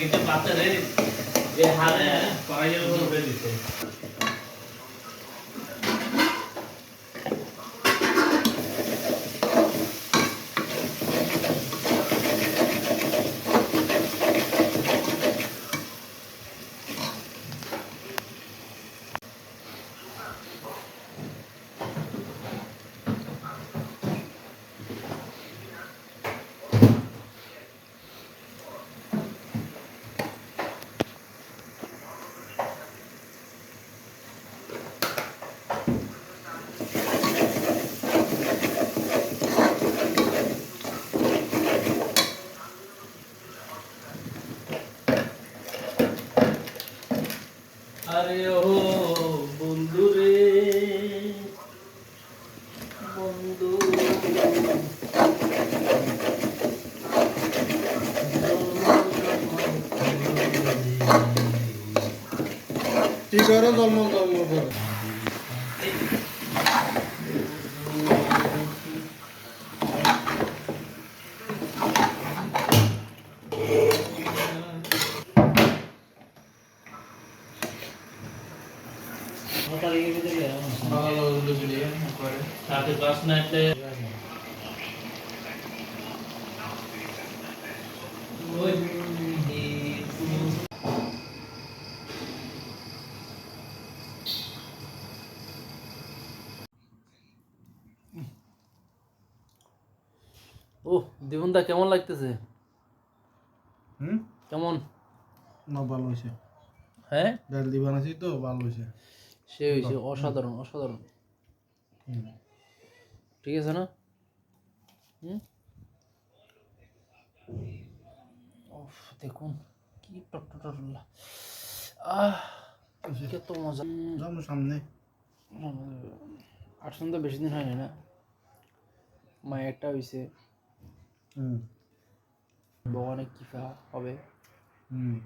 কিন্তু রে। যে হারে কড়াইয়ের উপর উঠে দিতে আরে ও বন্ধু রে বন্ধু। কি করো জন্ম জন্ম করে। ও দীপনদা কেমন লাগতেছে? হুম? কেমন? না ভালো হয়েছে। হ্যাঁ? ডাল দি বানাইছি তো ভালো হয়েছে। সে হয়েছে অসাধারণ অসাধারণ। ঠিক আছে না? দেখুন কি টটটটলা আহ কত মজা। যাব সামনে। আসলে তো বেশি দিন হয়নি না? মায়েরটা হয়েছে হুম। ভগবানের কৃপা হবে। হুম।